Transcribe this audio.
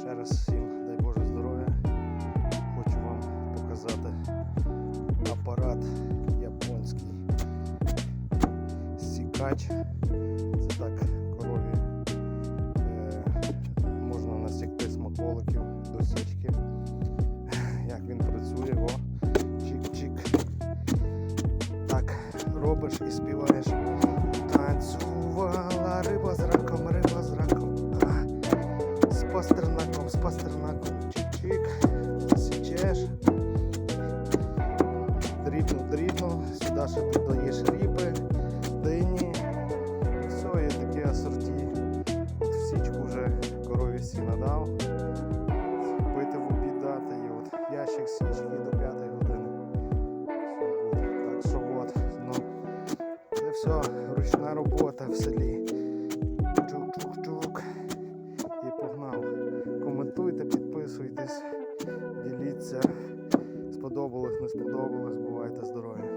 Ще раз всім дай Боже здоров'я. Хочу вам показати апарат японський. Сікач. Це так корові е, можна насікти смаколиків до січки. Як він працює, о, чик-чик. Так, робиш і співаєш. Танцювала пастернаком, з пастернаком. Чик-чик. Засічеш. Дрібно, дрібно. Сюди ще додаєш ріпи, дині. Все, є таке асорті. От в січку вже корові сіна дав. Пити в обід дати. І от ящик січки до 5 години. Так що от, ну, це все ручна робота в селі. Підписуйтесь, діліться. Сподобалось, не сподобалось, бувайте здорові.